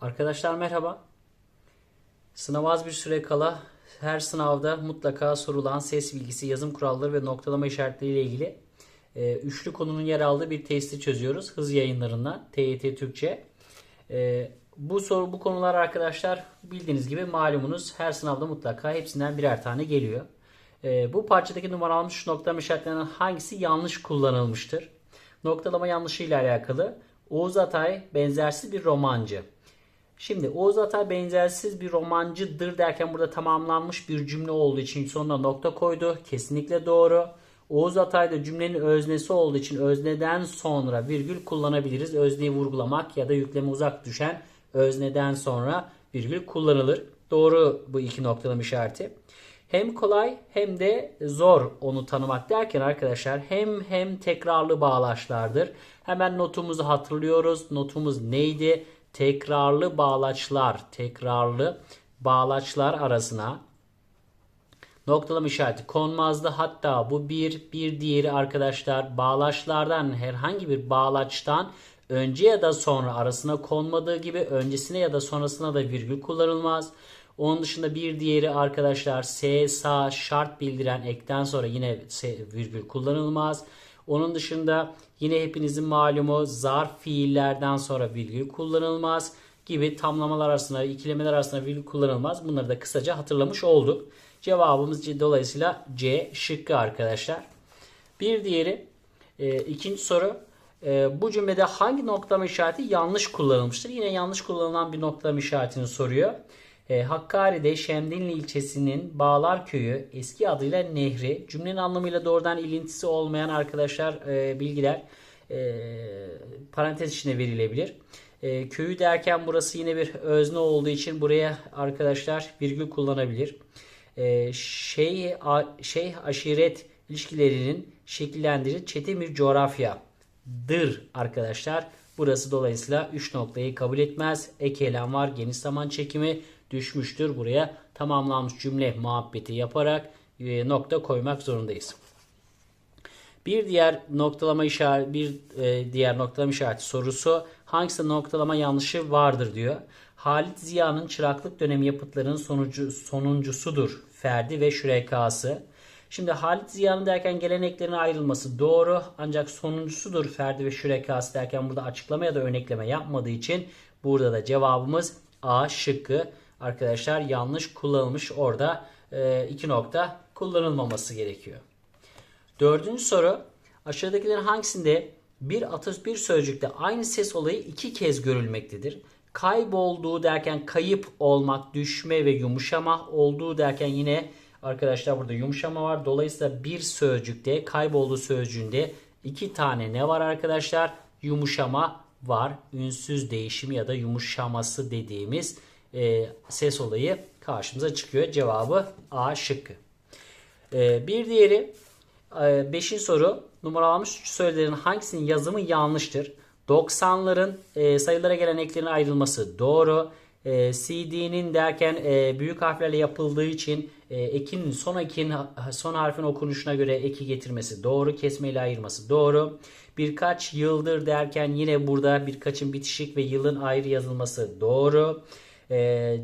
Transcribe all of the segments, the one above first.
Arkadaşlar merhaba. Sınav az bir süre kala her sınavda mutlaka sorulan ses bilgisi, yazım kuralları ve noktalama işaretleri ile ilgili e, üçlü konunun yer aldığı bir testi çözüyoruz. Hız yayınlarından TYT Türkçe. E, bu soru bu konular arkadaşlar bildiğiniz gibi malumunuz her sınavda mutlaka hepsinden birer tane geliyor. E, bu parçadaki numaralanmış noktalama işaretlerinden hangisi yanlış kullanılmıştır? Noktalama yanlışı ile alakalı Oğuz Atay benzersiz bir romancı. Şimdi Oğuz Atay benzersiz bir romancıdır derken burada tamamlanmış bir cümle olduğu için sonuna nokta koydu. Kesinlikle doğru. Oğuz Atay da cümlenin öznesi olduğu için özneden sonra virgül kullanabiliriz. Özneyi vurgulamak ya da yükleme uzak düşen özneden sonra virgül kullanılır. Doğru bu iki noktalama işareti. Hem kolay hem de zor onu tanımak derken arkadaşlar hem hem tekrarlı bağlaçlardır. Hemen notumuzu hatırlıyoruz. Notumuz neydi? Tekrarlı bağlaçlar, tekrarlı bağlaçlar arasına noktalama işareti konmazdı. Hatta bu bir, bir diğeri arkadaşlar bağlaçlardan herhangi bir bağlaçtan önce ya da sonra arasına konmadığı gibi öncesine ya da sonrasına da virgül kullanılmaz. Onun dışında bir diğeri arkadaşlar S, sağ şart bildiren ekten sonra yine virgül kullanılmaz. Onun dışında yine hepinizin malumu zarf fiillerden sonra virgül kullanılmaz gibi tamlamalar arasında, ikilemeler arasında virgül kullanılmaz. Bunları da kısaca hatırlamış olduk. Cevabımız dolayısıyla C şıkkı arkadaşlar. Bir diğeri e, ikinci soru. E, bu cümlede hangi noktalama işareti yanlış kullanılmıştır? Yine yanlış kullanılan bir noktalama işaretini soruyor. E, Hakkari'de Şemdinli ilçesinin Bağlar Köyü eski adıyla Nehri cümlenin anlamıyla doğrudan ilintisi olmayan arkadaşlar e, bilgiler e, parantez içine verilebilir. E, köyü derken burası yine bir özne olduğu için buraya arkadaşlar virgül kullanabilir. E, şey, aşiret ilişkilerinin şekillendirir çetin bir coğrafyadır arkadaşlar. Burası dolayısıyla 3 noktayı kabul etmez. Ek eylem var. Geniş zaman çekimi düşmüştür. Buraya tamamlanmış cümle muhabbeti yaparak e, nokta koymak zorundayız. Bir diğer noktalama işareti bir e, diğer noktalama işareti sorusu hangisi noktalama yanlışı vardır diyor. Halit Ziya'nın çıraklık dönemi yapıtlarının sonucu, sonuncusudur. Ferdi ve şürekası. Şimdi Halit Ziya'nın derken geleneklerin ayrılması doğru ancak sonuncusudur Ferdi ve şürekası derken burada açıklama ya da örnekleme yapmadığı için burada da cevabımız A şıkkı arkadaşlar yanlış kullanılmış orada e, iki nokta kullanılmaması gerekiyor. Dördüncü soru aşağıdakilerin hangisinde bir atıf bir sözcükte aynı ses olayı iki kez görülmektedir? Kaybolduğu derken kayıp olmak, düşme ve yumuşama olduğu derken yine arkadaşlar burada yumuşama var. Dolayısıyla bir sözcükte kaybolduğu sözcüğünde iki tane ne var arkadaşlar? Yumuşama var. Ünsüz değişimi ya da yumuşaması dediğimiz e, ses olayı karşımıza çıkıyor. Cevabı A şıkkı. E, bir diğeri 5. E, soru numaralanmış söylediğin hangisinin yazımı yanlıştır? 90'ların e, sayılara gelen eklerin ayrılması doğru. E, CD'nin derken e, büyük harflerle yapıldığı için e, ekinin son ekin son harfin okunuşuna göre eki getirmesi doğru. Kesmeyle ayırması doğru. Birkaç yıldır derken yine burada birkaçın bitişik ve yılın ayrı yazılması doğru. E,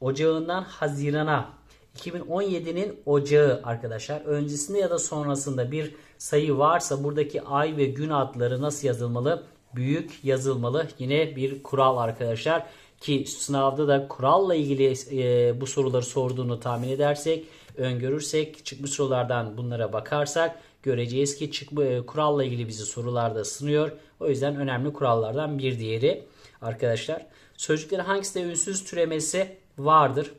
ocağından Haziran'a 2017'nin ocağı arkadaşlar. Öncesinde ya da sonrasında bir sayı varsa buradaki ay ve gün adları nasıl yazılmalı? Büyük yazılmalı. Yine bir kural arkadaşlar. Ki sınavda da kuralla ilgili e, bu soruları sorduğunu tahmin edersek, öngörürsek, çıkmış sorulardan bunlara bakarsak göreceğiz ki çıkma, e, kuralla ilgili bizi sorularda sınıyor. O yüzden önemli kurallardan bir diğeri arkadaşlar. Sözcüklerin hangisinde ünsüz türemesi vardır?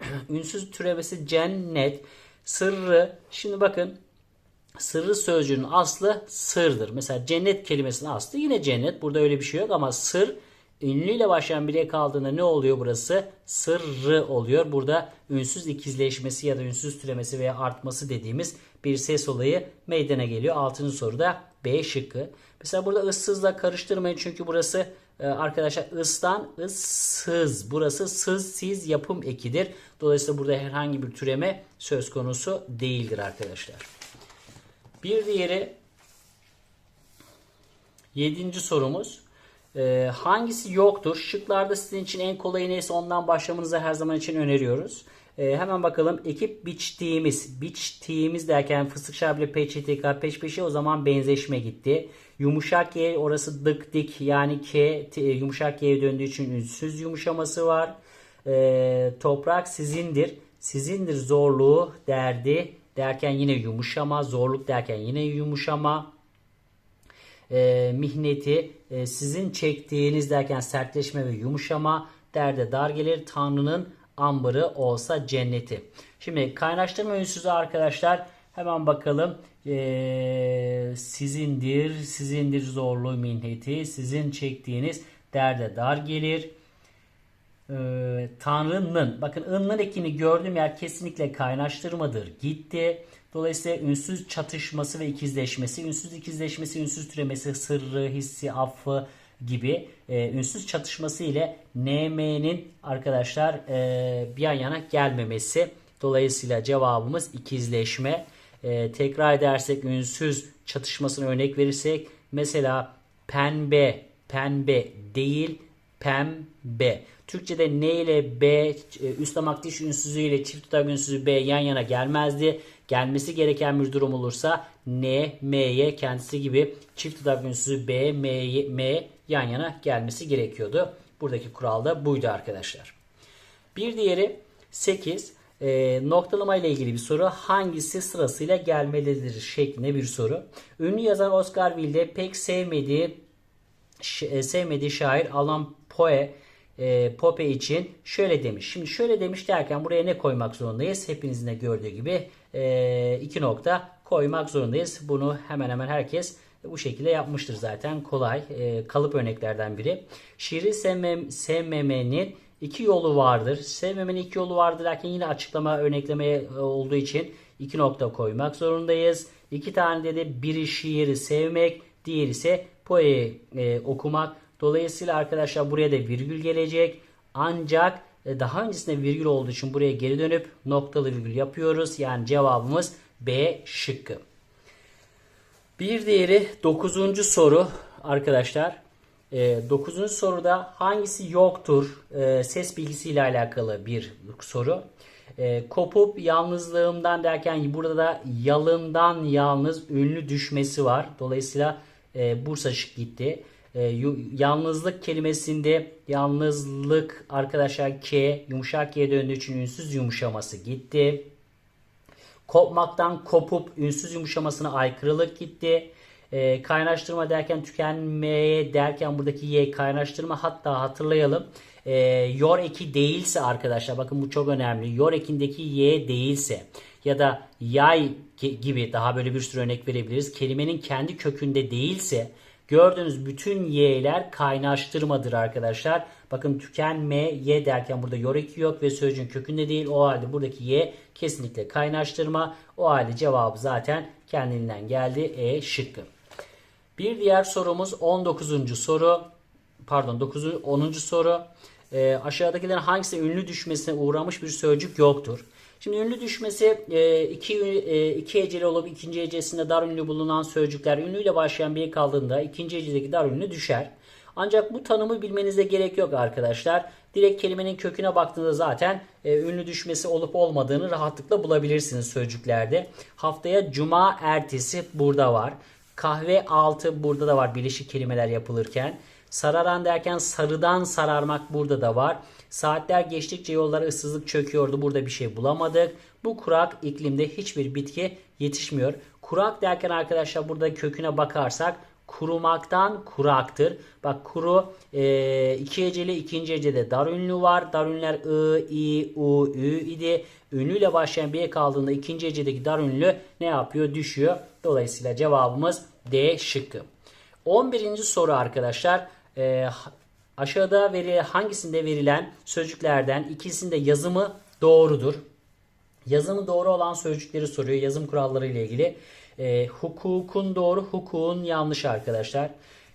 ünsüz türemesi cennet, sırrı. Şimdi bakın sırrı sözcüğünün aslı sırdır. Mesela cennet kelimesinin aslı yine cennet. Burada öyle bir şey yok ama sır ünlüyle başlayan bir ek aldığında ne oluyor burası? Sırrı oluyor. Burada ünsüz ikizleşmesi ya da ünsüz türemesi veya artması dediğimiz bir ses olayı meydana geliyor. Altıncı soruda Şıkkı. Mesela burada ıssızla karıştırmayın çünkü burası e, arkadaşlar ıstan ıssız. Burası sız siz yapım ekidir. Dolayısıyla burada herhangi bir türeme söz konusu değildir arkadaşlar. Bir diğeri yedinci sorumuz. Ee, hangisi yoktur? Şıklarda sizin için en kolayı neyse ondan başlamanızı her zaman için öneriyoruz. Ee, hemen bakalım. Ekip biçtiğimiz, biçtiğimiz derken fıstık şerbeli peçete peş peşe o zaman benzeşme gitti. Yumuşak Y orası dık dik yani K t- yumuşak Y'ye döndüğü için ünsüz yumuşaması var. Ee, toprak sizindir. Sizindir zorluğu derdi derken yine yumuşama. Zorluk derken yine yumuşama e, mihneti e, sizin çektiğiniz derken sertleşme ve yumuşama derde dar gelir Tanrı'nın ambarı olsa cenneti. Şimdi kaynaştırma ünsüzü arkadaşlar hemen bakalım E, sizindir sizindir zorluğu mihneti sizin çektiğiniz derde dar gelir. Ee, Tanrı'nın bakın ın'ın ekini gördüğüm yer kesinlikle kaynaştırmadır. Gitti. Dolayısıyla ünsüz çatışması ve ikizleşmesi, ünsüz ikizleşmesi, ünsüz türemesi, sırrı, hissi, affı gibi e, ünsüz çatışması ile NM'nin arkadaşlar e, bir yan yana gelmemesi. Dolayısıyla cevabımız ikizleşme. E, tekrar edersek ünsüz çatışmasına örnek verirsek mesela pembe, pembe değil pembe. Türkçede ne ile B e, üslamak diş ünsüzü ile çift tutak ünsüzü B yan yana gelmezdi. Gelmesi gereken bir durum olursa N, M'ye kendisi gibi çift tutak ünsüzü B, M, M yan yana gelmesi gerekiyordu. Buradaki kural da buydu arkadaşlar. Bir diğeri 8 e, noktalama ile ilgili bir soru. Hangisi sırasıyla gelmelidir şeklinde bir soru. Ünlü yazar Oscar Wilde pek sevmediği e, sevmediği şair Alan Poe e, Pope için şöyle demiş. Şimdi şöyle demiş derken buraya ne koymak zorundayız? Hepinizin de gördüğü gibi e, iki nokta koymak zorundayız. Bunu hemen hemen herkes bu şekilde yapmıştır zaten. Kolay. E, kalıp örneklerden biri. Şiiri sevmem, sevmemenin iki yolu vardır. Sevmemenin iki yolu vardır derken yine açıklama örneklemeye olduğu için iki nokta koymak zorundayız. İki tane dedi biri şiiri sevmek, diğeri ise poeyi e, okumak. Dolayısıyla arkadaşlar buraya da virgül gelecek. Ancak e, daha öncesinde virgül olduğu için buraya geri dönüp noktalı virgül yapıyoruz. Yani cevabımız B şıkkı. Bir diğeri 9. soru arkadaşlar. 9. soruda hangisi yoktur? E, ses bilgisiyle alakalı bir soru. E, kopup yalnızlığımdan derken burada da yalından yalnız ünlü düşmesi var. Dolayısıyla e, Bursa şık gitti. E, yalnızlık kelimesinde yalnızlık arkadaşlar K yumuşak K'ye döndüğü için ünsüz yumuşaması gitti. Kopmaktan kopup ünsüz yumuşamasına aykırılık gitti. E, kaynaştırma derken tükenmeye derken buradaki y kaynaştırma hatta hatırlayalım. E, yor eki değilse arkadaşlar bakın bu çok önemli. Yor ekindeki y değilse ya da yay gi- gibi daha böyle bir sürü örnek verebiliriz. Kelimenin kendi kökünde değilse gördüğünüz bütün y'ler kaynaştırmadır arkadaşlar. Bakın tükenme y derken burada yor eki yok ve sözcüğün kökünde değil. O halde buradaki y kesinlikle kaynaştırma. O halde cevabı zaten kendinden geldi. E şıkkı. Bir diğer sorumuz 19. soru. Pardon 9. 10. soru. E, aşağıdakilerin hangisi ünlü düşmesine uğramış bir sözcük yoktur? Şimdi ünlü düşmesi e, iki, e, iki heceli olup ikinci hecesinde dar ünlü bulunan sözcükler ünlüyle başlayan bir kaldığında ikinci hecedeki dar ünlü düşer. Ancak bu tanımı bilmenize gerek yok arkadaşlar. Direkt kelimenin köküne baktığınızda zaten e, ünlü düşmesi olup olmadığını rahatlıkla bulabilirsiniz sözcüklerde. Haftaya cuma ertesi burada var. Kahve altı burada da var bileşik kelimeler yapılırken. Sararan derken sarıdan sararmak burada da var. Saatler geçtikçe yollara ıssızlık çöküyordu. Burada bir şey bulamadık. Bu kurak iklimde hiçbir bitki yetişmiyor. Kurak derken arkadaşlar burada köküne bakarsak kurumaktan kuraktır. Bak kuru e, iki heceli ikinci hecede dar ünlü var. Dar ünlüler ı, i, u, ü idi. Ünlüyle başlayan bir ek aldığında ikinci hecedeki dar ünlü ne yapıyor? Düşüyor. Dolayısıyla cevabımız D şıkkı. 11. soru arkadaşlar. E, aşağıda veri hangisinde verilen sözcüklerden ikisinde yazımı doğrudur? Yazımı doğru olan sözcükleri soruyor. Yazım kuralları ile ilgili. E, hukukun doğru, hukukun yanlış arkadaşlar.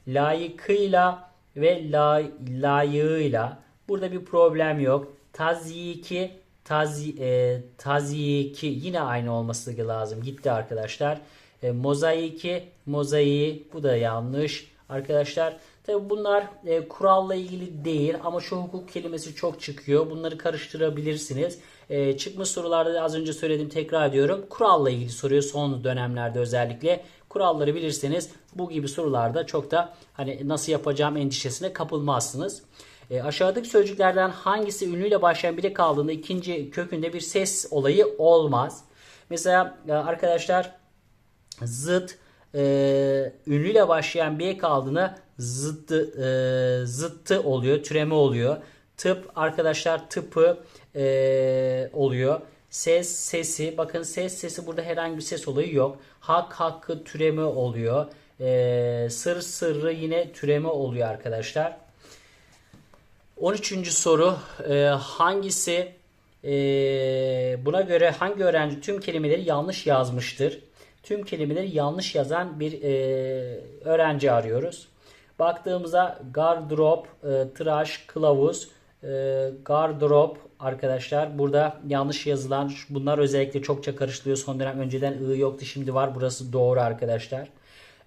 Layıkıyla ve la, layığıyla burada bir problem yok. Tazyiki, tazi, e, tazyiki yine aynı olması lazım. Gitti arkadaşlar. E, mozaiki, mozaiği bu da yanlış. Arkadaşlar tabi bunlar e, kuralla ilgili değil ama şu hukuk kelimesi çok çıkıyor. Bunları karıştırabilirsiniz. E, çıkmış sorularda da az önce söyledim tekrar ediyorum. Kuralla ilgili soruyor son dönemlerde özellikle. Kuralları bilirseniz bu gibi sorularda çok da hani nasıl yapacağım endişesine kapılmazsınız. E, aşağıdaki sözcüklerden hangisi ünlüyle başlayan biri kaldığında ikinci kökünde bir ses olayı olmaz. Mesela e, arkadaşlar zıt e, ünlüyle başlayan bir ek aldığında zıttı, e, zıttı oluyor, türeme oluyor. Tıp arkadaşlar tıpı e, oluyor. Ses sesi bakın ses sesi burada herhangi bir ses olayı yok. Hak hakkı türeme oluyor. E, sır sırrı yine türeme oluyor arkadaşlar. 13. soru e, hangisi e, buna göre hangi öğrenci tüm kelimeleri yanlış yazmıştır? Tüm kelimeleri yanlış yazan bir e, öğrenci arıyoruz. Baktığımızda gardırop, e, tıraş, kılavuz, e, gardırop arkadaşlar burada yanlış yazılan bunlar özellikle çokça karıştırılıyor. Son dönem önceden ı yoktu şimdi var. Burası doğru arkadaşlar.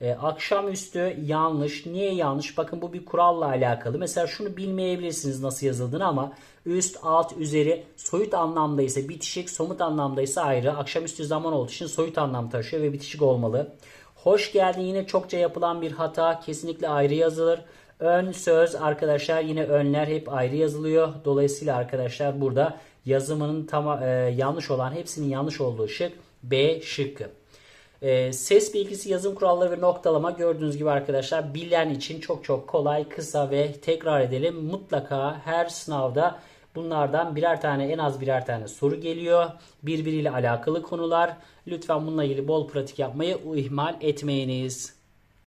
E, akşamüstü yanlış. Niye yanlış? Bakın bu bir kuralla alakalı. Mesela şunu bilmeyebilirsiniz nasıl yazıldığını ama üst, alt, üzeri soyut anlamda ise bitişik, somut anlamda ise ayrı. Akşamüstü zaman olduğu için soyut anlam taşıyor ve bitişik olmalı. Hoş geldin yine çokça yapılan bir hata. Kesinlikle ayrı yazılır. Ön söz arkadaşlar yine önler hep ayrı yazılıyor. Dolayısıyla arkadaşlar burada yazımının tam e, yanlış olan hepsinin yanlış olduğu şık B şıkkı. E, ses bilgisi yazım kuralları ve noktalama gördüğünüz gibi arkadaşlar bilen için çok çok kolay, kısa ve tekrar edelim. Mutlaka her sınavda bunlardan birer tane en az birer tane soru geliyor. Birbiriyle alakalı konular. Lütfen bununla ilgili bol pratik yapmayı ihmal etmeyiniz.